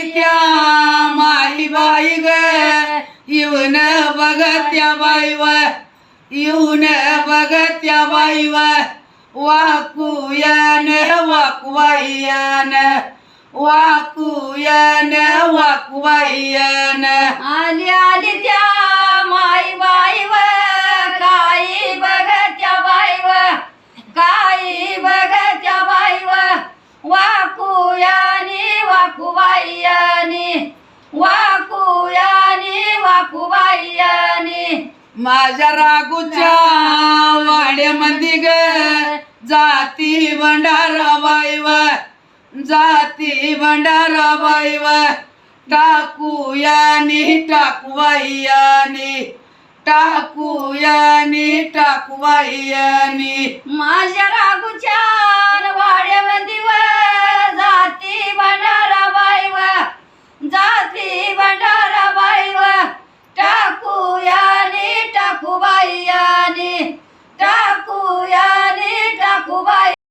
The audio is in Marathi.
त्या माई बाई ग. येऊन बघत्या बाईव येऊन बघत्या बाईव वाकूयान वाकवायन. वाकूयान वाकवायन. माझ्या रागूच्या वाड्यामध्ये ग. जाती भंडारा बाईव जाती भंडारा बाईव टाकूयानी टाकवायानी टाकूयानी टाकवायानी माझ्या रागुच्या